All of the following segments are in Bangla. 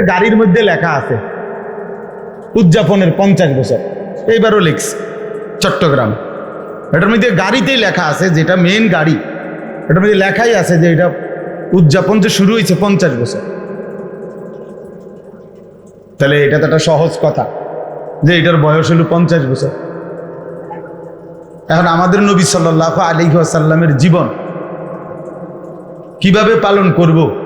গাড়ির মধ্যে লেখা আছে। উদযাপনের পঞ্চাশ বছর। এইবারও লিখছে, চট্টগ্রাম। এটার মধ্যে গাড়িতেই লেখা আছে যেটা মেন গাড়ি। এটার মধ্যে লেখাই আছে যে এটা উদযাপন যে শুরু হয়েছে পঞ্চাশ বছর। তাহলে এটা তো একটা সহজ কথা যে এটার বয়স হলো পঞ্চাশ বছর। এখন আমাদের নবী সাল্লাহ আলী আসাল্লামের জীবন কীভাবে পালন করব?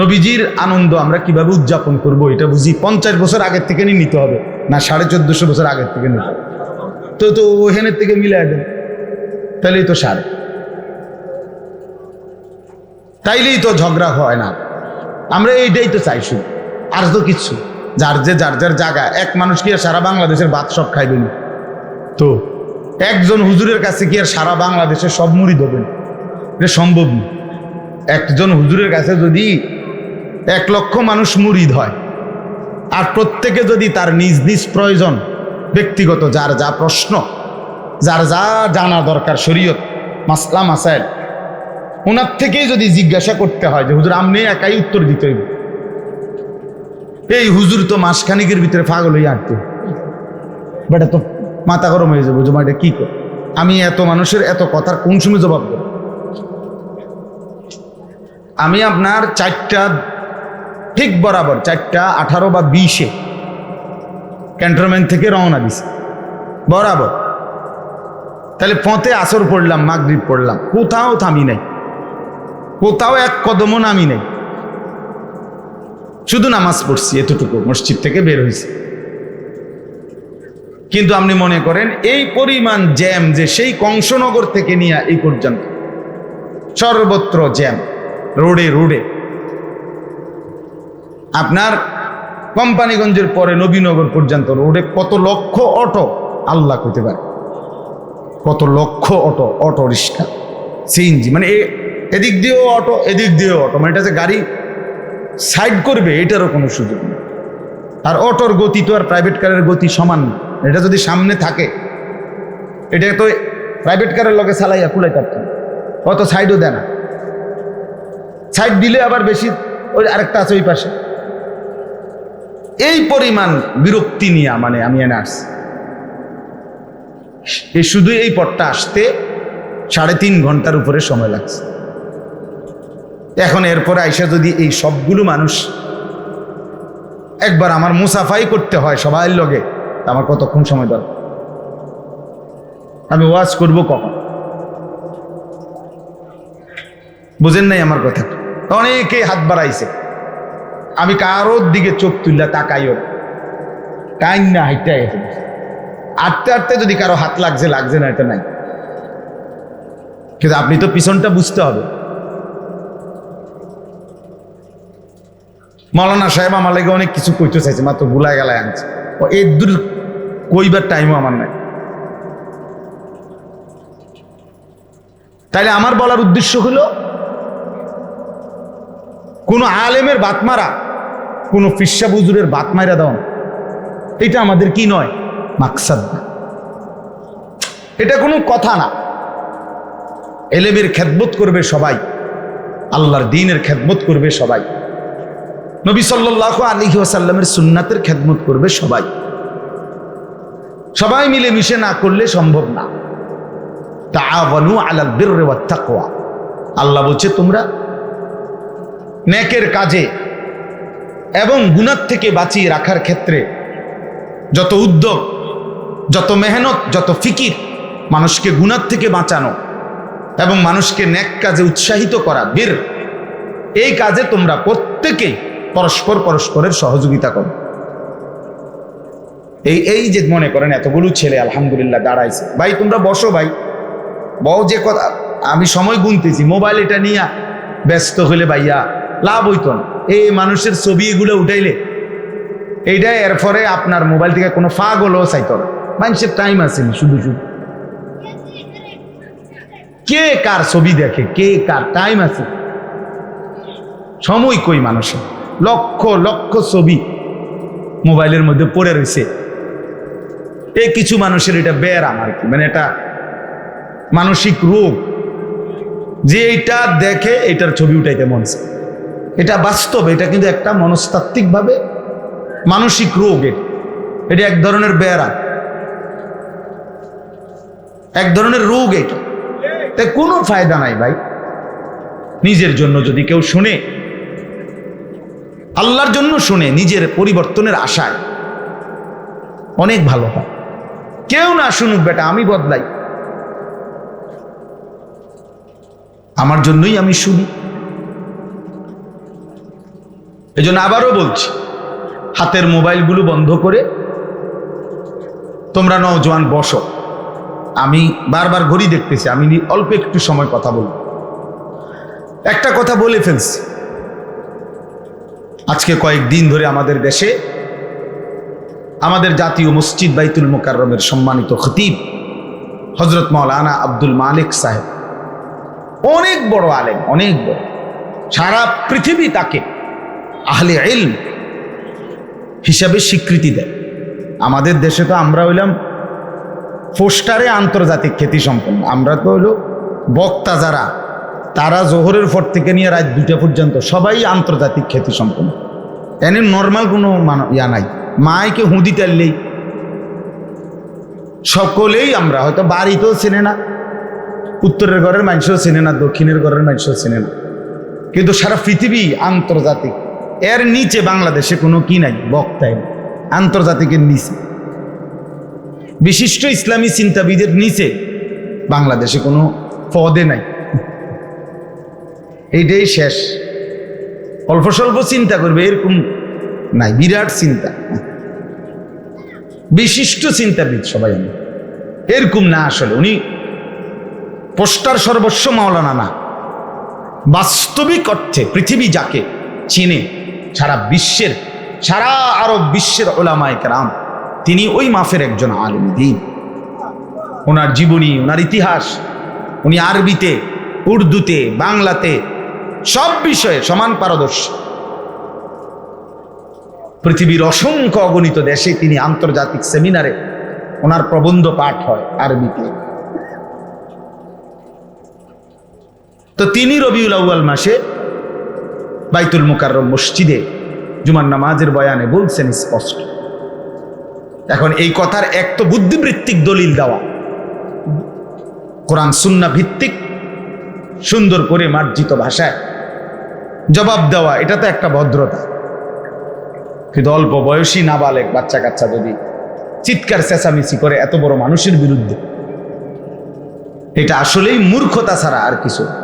নবীজির আনন্দ আমরা কীভাবে উদযাপন করব এটা বুঝি পঞ্চাশ বছর আগের থেকে নিতে হবে, না সাড়ে চোদ্দশো বছর আগের থেকে নিতে তো তো ওখানের থেকে মিলাই দেন তাহলেই তো সাড়ে তাইলেই তো ঝগড়া হয় না। আমরা এইটাই তো চাই শুধু, আর তো কিচ্ছু যার যে যার যার জায়গা, এক মানুষ কি আর সারা বাংলাদেশের ভাত সব খাইবে না? তো, একজন হুজুরের কাছে কি আর সারা বাংলাদেশের সব মুড়ি দেবেন এটা সম্ভব না। একজন হুজুরের কাছে যদি এক লক্ষ মানুষ মুরিদ হয়। আর প্রত্যেকে যদি তার নিজ নিজ প্রয়োজন, ব্যক্তিগত যার যা প্রশ্ন, যার যা জানা দরকার শরীয়ত, মাসলা, মাসাইল ওনার থেকেই যদি জিজ্ঞাসা করতে হয় যে, হুজুর আপনি একাই উত্তর দিতে হইব? এই হুজুর তো মাসখানিকের ভিতরে পাগল হয়ে আটতে বেটা, তো মাথা গরম হয়ে যাব জমা এটা কি কর? আমি এত মানুষের এত কথার কোন সময় জবাব দেব? আমি আপনার চারটা ঠিক বরাবর চারটা, আঠারো বা বিশে ক্যান্টনমেন্ট থেকে রওনা দিছি। বরাবর। তাহলে পথে আসর পড়লাম, মাগরিব পড়লাম। কোথাও থামি নাই। কোথাও এক কদমও নামি নাই। শুধু নামাজ পড়ছি, এতটুকু মসজিদ থেকে বের হয়েছি কিন্তু আপনি মনে করেন, এই পরিমাণ জ্যাম যে সেই কংসনগর থেকে নিয়ে এই পর্যন্ত, সর্বত্র জ্যাম, রোডে রোডে। আপনার কোম্পানিগঞ্জের পরে নবীনগর পর্যন্ত রোডে কত লক্ষ অটো? আল্লাহ করতে পারে। কত লক্ষ অটো? Auto rickshaw. সিএনজি। মানে এদিক দিয়েও অটো, এদিক দিয়েও অটো। মানে এটা যে গাড়ি সাইড করবে, এটারও কোনো সুযোগ নেই। আর অটোর গতি তো আর প্রাইভেট কারের গতি সমান না। এটা যদি সামনে থাকে, এটা তো প্রাইভেট কারের লগে চালাইয়া কুলাই থাকতো অত সাইডও দেয় না। সাইড দিলে আবার বেশি, ওই আরেকটা আছে ওই পাশে। এই পরিমাণ বিরক্তি নিয়ে মানে আমি এনে আসছি। এই শুধু এই পথটা আসতে সাড়ে তিন ঘণ্টার উপরে সময় লাগছে। এখন এরপরে আইসা যদি এই সবগুলো মানুষ একবার আমার মুসাফাই করতে হয় সবাই লগে আমার কতক্ষণ সময় দরকার? আমি ওয়াজ করব কখন? বুঝেন নাই আমার কথা? অনেকে হাত বাড়াইছে। আমি কারোর দিকে চোখ তুললা তাকাইও। টাইম না হাইটা গেছে আটতে আটতে যদি কারও হাত লাগছে লাগছে না এটা নাই। কিন্তু আপনি তো পিছনটা বুঝতে হবে। মৌলানা সাহেব আমার লাগে অনেক কিছু কইতে চাইছে, মাত্র ভুলাই গেলায় আনছে। ও এর দূর কইবার টাইমও আমার নাই। তাইলে আমার বলার উদ্দেশ্য হলো কোনো আলেমের বাত মারা, কোনো ফিসা বুজুরের বাত মারা দেওয়া এটা আমাদের কি নয়? মাকসাদ এটা কোনো কথা না। এলেমের খেদমত করবে সবাই, আল্লাহর দিনের খেদমত করবে সবাই। নবী সাল্লাহ আলী ওয়াসাল্লামের সুন্নাতের খেদমত করবে সবাই। সবাই মিলে মিশে না করলে সম্ভব না। তা আল্লাহ বলছে, তোমরা নেকের কাজে এবং গুণার থেকে বাঁচিয়ে রাখার ক্ষেত্রে যত উদ্যোগ, যত মেহনত, যত ফিকির মানুষকে গুণার থেকে বাঁচানো এবং মানুষকে ন্যাক কাজে উৎসাহিত করা, বীর, এই কাজে তোমরা প্রত্যেকেই পরস্পর পরস্পরের সহযোগিতা করো। এই এই যে মনে করেন এতগুলো ছেলে আলহামদুলিল্লাহ দাঁড়াইছে। ভাই, তোমরা বসো ভাই। বউ যে কথা, আমি সময় গুনতেছি, মোবাইল এটা নিয়ে ব্যস্ত হলে ভাইয়া লাভ হইত না। এই মানুষের ছবি এগুলো উঠাইলে এইটা এরপরে আপনার মোবাইল থেকে কোনো ফাগ হলেও চাইতো না। মানুষের টাইম আসেনি শুধু শুধু। কে কার ছবি দেখে, কে কার টাইম আছে? সময় কই মানুষের? লক্ষ লক্ষ ছবি মোবাইলের মধ্যে পড়ে রয়েছে এই কিছু মানুষের এটা ব্যারাম আর কি মানে এটা মানসিক রোগ। যে এইটা দেখে এটার ছবি উঠাইতে মন চায়। এটা বাস্তব, এটা কিন্তু একটা মনস্তাত্ত্বিকভাবে মানসিক রোগ। এটা এটা এক ধরনের বেড়া এক ধরনের রোগ এটা। তাই কোনো ফায়দা নাই ভাই। নিজের জন্য যদি কেউ শুনে, আল্লাহর জন্য শুনে নিজের পরিবর্তনের আশায়, অনেক ভালো হয়। কেউ না শুনুক বেটা, আমি বদলাই। আমার জন্যই আমি শুনি। এই জন্য আবারও বলছি, হাতের মোবাইলগুলো বন্ধ করে তোমরা নওজোয়ান বসো। আমি বারবার ঘড়ি দেখতেছি, আমি অল্প একটু সময় কথা বলব একটা কথা বলে ফেলছি। আজকে কয়েকদিন ধরে আমাদের দেশে আমাদের জাতীয় মসজিদ বাইতুল মোকাররমের সম্মানিত খতিব হজরত মৌলানা আব্দুল মালিক সাহেব। অনেক বড় আলেম, অনেক বড়। সারা পৃথিবী তাকে আহলে ইলম হিসাবে স্বীকৃতি দেয়। আমাদের দেশে তো আমরা হইলাম পোস্টারে আন্তর্জাতিক খ্যাতি সম্পন্ন। আমরা তো হইল বক্তা যারা, তারা জোহরের পর থেকে নিয়ে রাত দুটা পর্যন্ত সবাই আন্তর্জাতিক খ্যাতি সম্পন্ন। এনে নর্মাল কোনো মান- ইয়া নাই। মায়কে হুঁদি টানলেই সকলেই আমরা, হয়তো বাড়িতেও চেনে না, উত্তরের ঘরের মানুষও চেনে না, দক্ষিণের ঘরের মানুষও চেনে না। কিন্তু সারা পৃথিবী আন্তর্জাতিক এর নিচে বাংলাদেশে কোনো কি নাই, বক্তাই নেই। আন্তর্জাতিকের নিচে। বিশিষ্ট ইসলামী চিন্তাবিদের নিচে বাংলাদেশে কোনো পদে নাই। এইটাই শেষ। অল্প স্বল্প চিন্তা করবে, এরকম নাই, বিরাট চিন্তা। বিশিষ্ট চিন্তাবিদ সবাই আমরা এরকম না আসলে, উনি পোস্টার সর্বস্ব মাওলানা না। বাস্তবিক অর্থে পৃথিবী যাকে চিনে সারা বিশ্বের, সারা আরব বিশ্বের ওলামায় কেরাম, তিনি ওই মাফের একজন আলিম দিন। ওনার জীবনী, ওনার ইতিহাস, উনি আরবিতে, উর্দুতে, বাংলাতে, সব বিষয়ে সমান পারদর্শী। পৃথিবীর অসংখ্য অগণিত দেশে তিনি আন্তর্জাতিক সেমিনারে ওনার প্রবন্ধ পাঠ হয় আরবিতে। তো তিনি রবিউল আউয়াল মাসে বাইতুল মুকাররম মসজিদে জুমার নামাজের বয়ানে বলছেন স্পষ্ট। এখন এই কথার এক তো বুদ্ধিবৃত্তিক দলিল দেওয়া। কোরআন সুন্না ভিত্তিক, সুন্দর করে মার্জিত ভাষায় জবাব দেওয়া, এটা তো একটা ভদ্রতা। কিন্তু অল্প বয়সী নাবালেক বাচ্চা কাচ্চা যদি চিৎকার, চেঁচামেচি করে এত বড় মানুষের বিরুদ্ধে, এটা আসলেই মূর্খতা ছাড়া আর কিছু না।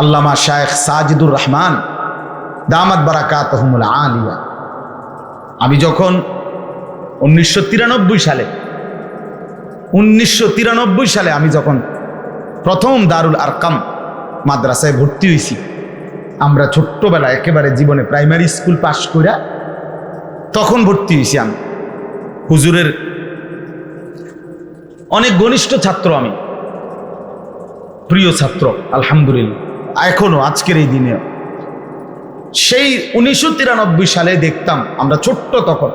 আল্লামা শায়েখ সাজিদুর রহমান, দামাত বারাকাত আলিয়া। আমি যখন উনিশশো তিরানব্বই সালে, উনিশশো তিরানব্বই সালে আমি যখন প্রথম দারুল আরকাম মাদ্রাসায় ভর্তি হয়েছি আমরা ছোট্টবেলা একেবারে জীবনে প্রাইমারি স্কুল পাশ করে তখন ভর্তি হয়েছি আমি। হুজুরের অনেক ঘনিষ্ঠ ছাত্র আমি, প্রিয় ছাত্র, আলহামদুলিল্লাহ। এখনও, আজকের এই দিনে। সেই উনিশশো তিরানব্বই সালে দেখতাম আমরা ছোট্ট তখন।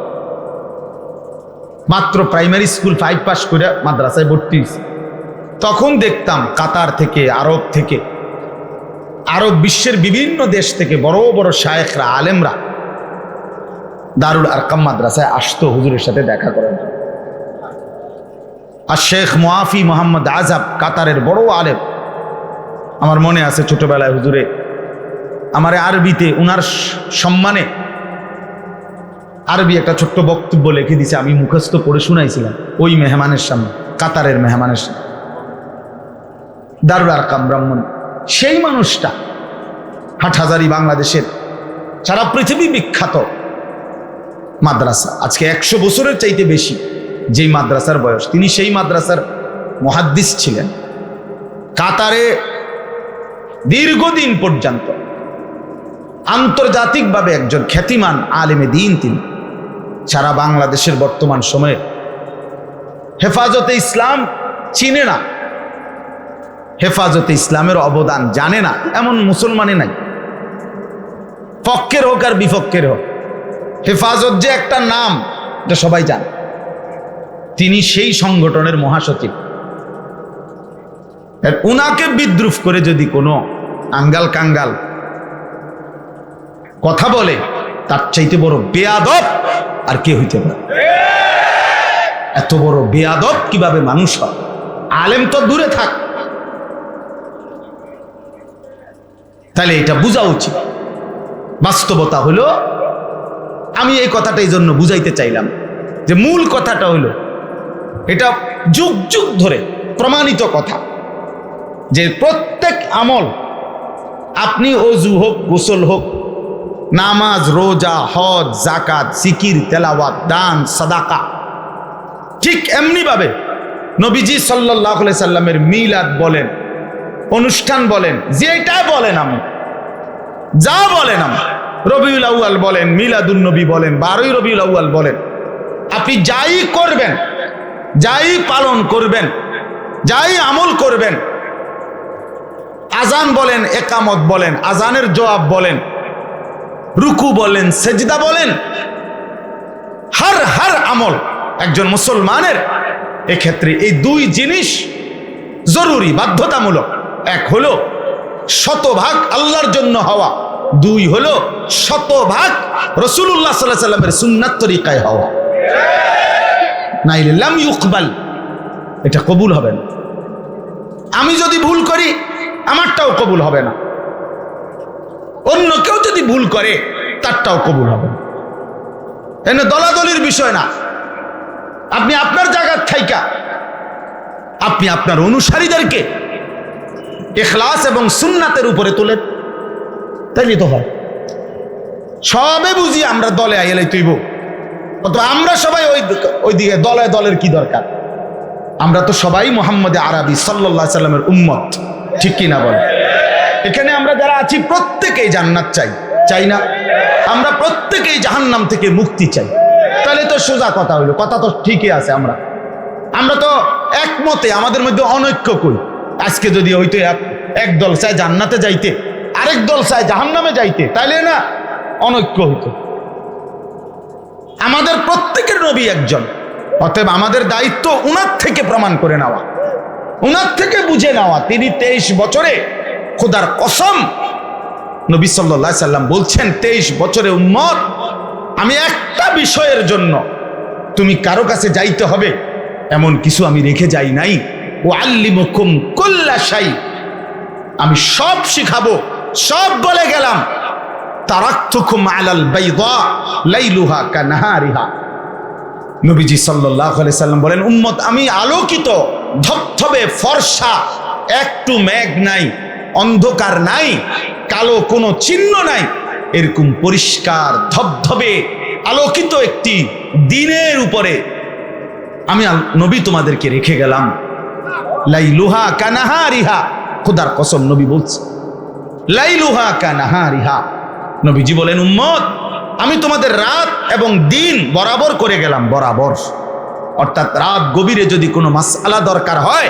মাত্র প্রাইমারি স্কুল ফাইভ পাস করে মাদ্রাসায় ভর্তি তখন দেখতাম কাতার থেকে, আরব থেকে, আরব বিশ্বের বিভিন্ন দেশ থেকে বড় বড় শায়েখরা, আলেমরা দারুল আরকাম মাদ্রাসায় আসতো হুজুরের সাথে দেখা করেন আর শেখ মোয়াফি মোহাম্মদ আজাব কাতারের বড় আলেম আমার মনে আছে ছোটবেলায় হুজুরে, আমার আরবিতে উনার সম্মানে আরবি একটা ছোট্ট বক্তব্য লিখে দিছে, আমি মুখস্থ পড়ে শুনাইছিলাম ওই মেহমানের সামনে, কাতারের মেহমানের সামনে। দারুল আরকাম, ব্রাহ্মণ। সেই মানুষটা হাটহাজারি বাংলাদেশের সারা পৃথিবী বিখ্যাত মাদ্রাসা, আজকে একশো বছরের চাইতে বেশি যেই মাদ্রাসার বয়স, তিনি সেই মাদ্রাসার মহাদ্দিস ছিলেন। কাতারে দীর্ঘদিন পর্যন্ত আন্তর্জাতিকভাবে একজন খ্যাতিমান আলেমে দিন তিনি। সারা বাংলাদেশের বর্তমান সময়ে। হেফাজতে ইসলাম চিনে না। হেফাজতে ইসলামের অবদান জানে না। এমন মুসলমানে নাই। পক্ষের হোক আর বিপক্ষের হোক, হেফাজত যে একটা নাম, এটা সবাই জানে। তিনি সেই সংগঠনের মহাসচিব। উনাকে বিদ্রুপ করে যদি কোনো আঙ্গাল কাঙ্গাল। কথা বলে, তার চাইতে বড় বেয়াদব আর কে হইতে পারে এত বড় বেয়াদব কীভাবে মানুষ হয়? আলেম তো দূরে থাক। তাহলে এটা বোঝা উচিত। বাস্তবতা হলো, আমি এই কথাটা এই জন্য বুঝাইতে চাইলাম যে মূল কথাটা হলো, এটা যুগ যুগ ধরে প্রমাণিত কথা যে প্রত্যেক আমল আপনি অজু হোক, গোসল হোক, নামাজ, রোজা, হজ জাকাত সিকির তেলাওয়াত, দান, সাদাকা, ঠিক এমনিভাবে নবীজি সাল্লাহ সাল্লামের মিলাদ বলেন, অনুষ্ঠান বলেন যেটা বলেন আমি যা বলেন আমি রবিউল আউয়াল বলেন মিলাদুল নবী বলেন, বারোই রবিউল আউয়াল বলেন, আপনি যাই করবেন, যাই পালন করবেন, যাই আমল করবেন আজান বলেন, একামত বলেন, আজানের জবাব বলেন, রুকু বলেন, সেজদা বলেন, হার হার আমল একজন মুসলমানের এক্ষেত্রে এই দুই জিনিস জরুরি, বাধ্যতামূলক। এক হলো শতভাগ আল্লাহর জন্য হওয়া, দুই হলো শতভাগ রসুল্লাহ সাল্লাহ সাল্লামের সুন্নাত তরিকায় হওয়া। নাইলে লাম ইউকবাল, এটা কবুল হবে না। আমি যদি ভুল করি আমারটাও কবুল হবে না। অন্য কেউ যদি ভুল করে, তারটাও কবুল হবে না। এনে দলাদলির বিষয় না। আপনি আপনার জায়গার থাইকা। আপনি আপনার অনুসারীদেরকে এখলাস এবং সুন্নাতের উপরে তোলেন তাইলে তো হয়। সবে বুঝি আমরা দলে আইলে তুইব। অথবা আমরা সবাই ওই দিকে দলে দলের কি দরকার? আমরা তো সবাই মোহাম্মদে আরবি সাল্লাহ সাল্লামের উম্মত। ঠিক কিনা বল? এখানে আমরা যারা আছি, প্রত্যেকেই জান্নাত চাই। চাই না? আমরা প্রত্যেকেই জাহান্নাম থেকে মুক্তি চাই। তাহলে তো সোজা কথা হইল কথা তো ঠিকই আছে আমরা। আমরা তো একমতে, আমাদের মধ্যে অনৈক্য কই? আজকে যদি হইতো এক- দল চায় জান্নাতে যাইতে, আরেক দল চায় জাহান্নামে যাইতে, তাইলে না অনৈক্য হইতো। আমাদের প্রত্যেকের নবী একজন। অতএব আমাদের দায়িত্ব উনার থেকে প্রমাণ করে নেওয়া। উনার থেকে বুঝে নেওয়া তিনি তেইশ বছরে খোদার কসম নবী সাল্লাহ সাল্লাম বলছেন, তেইশ বছরে উম্মত, আমি একটা বিষয়ের জন্য তুমি কারও কাছে যাইতে হবে, এমন কিছু আমি রেখে যাই নাই। ও আল্লিমুকুম কুল্লাশাই আমি সব শিখাবো, সব বলে গেলাম। কানাহারিহা। নবীজি সাল্লাল্লাহু সাল্লাম বলেন, উম্মত, আমি আলোকিত ধবধবে ফর্সা, একটু মেঘ নাই, অন্ধকার নাই, কালো কোনো চিহ্ন নাই। এরকম পরিষ্কার ধবধবে আলোকিত একটি দিনের উপরে আমি নবী তোমাদেরকে রেখে গেলাম। লাইলুহা কানাহারিহা খোদার কসম নবী বলছে। লাইলুহা কানাহারিহা নবীজি বলেন, উম্মত, আমি তোমাদের রাত এবং দিন বরাবর করে গেলাম, বরাবর। অর্থাৎ রাত গভীরে যদি কোনো মাস আলা দরকার হয়,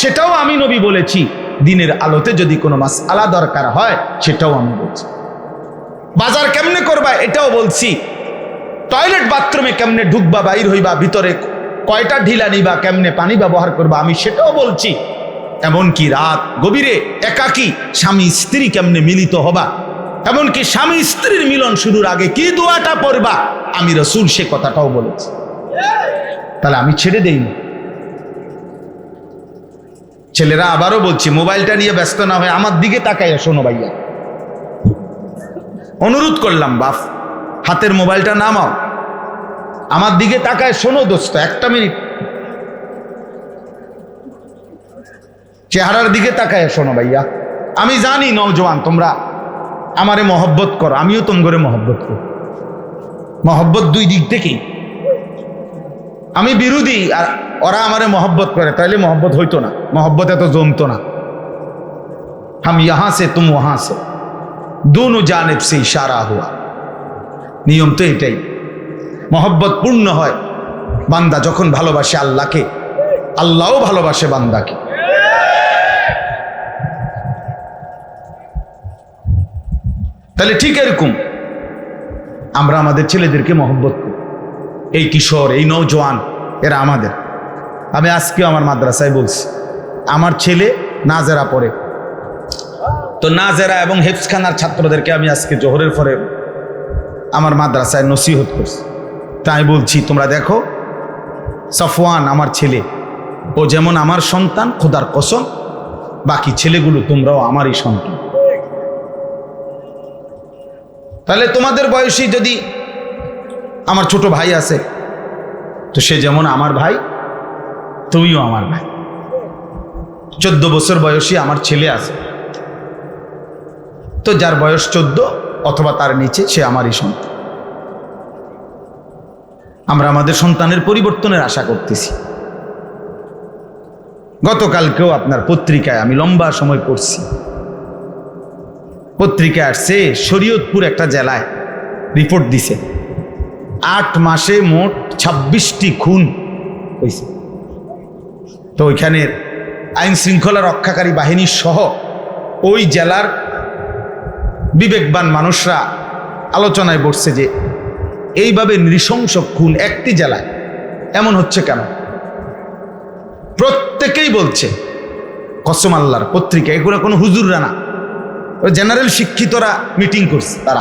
সেটাও আমি নবী বলেছি। দিনের আলোতে যদি কোনো মাস আলা দরকার হয়, সেটাও আমি বলছি। বাজার কেমনে করবা, এটাও বলছি। টয়লেট বাথরুমে কেমনে ঢুকবা, বাইর হইবা, ভিতরে কয়টা ঢিলা নিবা, কেমনে পানি ব্যবহার করবা, আমি সেটাও বলছি। এমনকি রাত গভীরে একাকী স্বামী স্ত্রী কেমনে মিলিত হবা, এমনকি স্বামী স্ত্রীর মিলন শুরুর আগে কি দোয়াটা পড়বা, আমি রসুল সে কথাটাও বলেছি। তাহলে আমি ছেড়ে দেইনি ছেলেরা আবারও বলছি, মোবাইলটা নিয়ে ব্যস্ত না হয়ে আমার দিকে তাকাইয়া শোনো ভাইয়া। অনুরোধ করলাম, বাপ, হাতের মোবাইলটা নামাও। আমার দিকে তাকায় শোনো দোস্ত, একটা মিনিট। চেহারার দিকে তাকায় শোনো ভাইয়া। আমি জানি নওজোয়ান, তোমরা আমারে মহব্বত করো, আমিও তোম করে মহব্বত করি। মহব্বত দুই দিক থেকেই। আমি বিরোধী, আর ওরা আমারে মহব্বত করে। তাইলে মহব্বত হইতো না। মহব্বত এত জমতো না। হাম ইহা সে, তুম ওহা সে। দুনু জানেব সে ইশারা হুয়া। নিয়ম তো এটাই। মহব্বত পূর্ণ হয় বান্দা যখন ভালোবাসে আল্লাহকে, আল্লাহও ভালোবাসে বান্দাকে। তাহলে ঠিক এরকম। আমরা আমাদের ছেলেদেরকে মহব্বত এই কিশোর, এই নৌজওয়ান এরা আমাদের। আমি আজকে আমার মাদ্রাসায় বলছি, আমার ছেলে নাজেরা পড়ে। তো নাজেরা এবং হেফসখানার ছাত্রদেরকে আমি আজকে জোহরের পরে আমার মাদ্রাসায় নসিহত করছি। তাই বলছি, তোমরা দেখো, সফওয়ান আমার ছেলে, ও যেমন আমার সন্তান, খোদার কসম, বাকি ছেলেগুলো তোমরাও আমারই সন্তান। তাহলে তোমাদের বয়সী যদি আমার ছোট ভাই আছে। তো সে যেমন আমার ভাই, তুমিও আমার ভাই। চোদ্দ বছর বয়সী আমার ছেলে আছে। তো যার বয়স চোদ্দ অথবা তার নিচে, সে আমারই সন্তান। আমরা আমাদের সন্তানের পরিবর্তনের আশা করতেছি। গতকালকেও আপনার পত্রিকায় আমি লম্বা সময় পড়ছি। পত্রিকায় আসছে শরীয়তপুর একটা জেলায় রিপোর্ট দিছে। আট মাসে মোট ছাব্বিশটি খুন হয়েছে। তো ওইখানের আইন শৃঙ্খলা রক্ষাকারী বাহিনী সহ ওই জেলার বিবেকবান মানুষরা আলোচনায় বসছে যে এইভাবে নৃশংস খুন একটি জেলায় এমন হচ্ছে কেন? প্রত্যেকেই বলছে, কসম আল্লাহর পত্রিকা এগুলো কোনো হুজুররা না। জেনারেল শিক্ষিতরা মিটিং করছে তারা।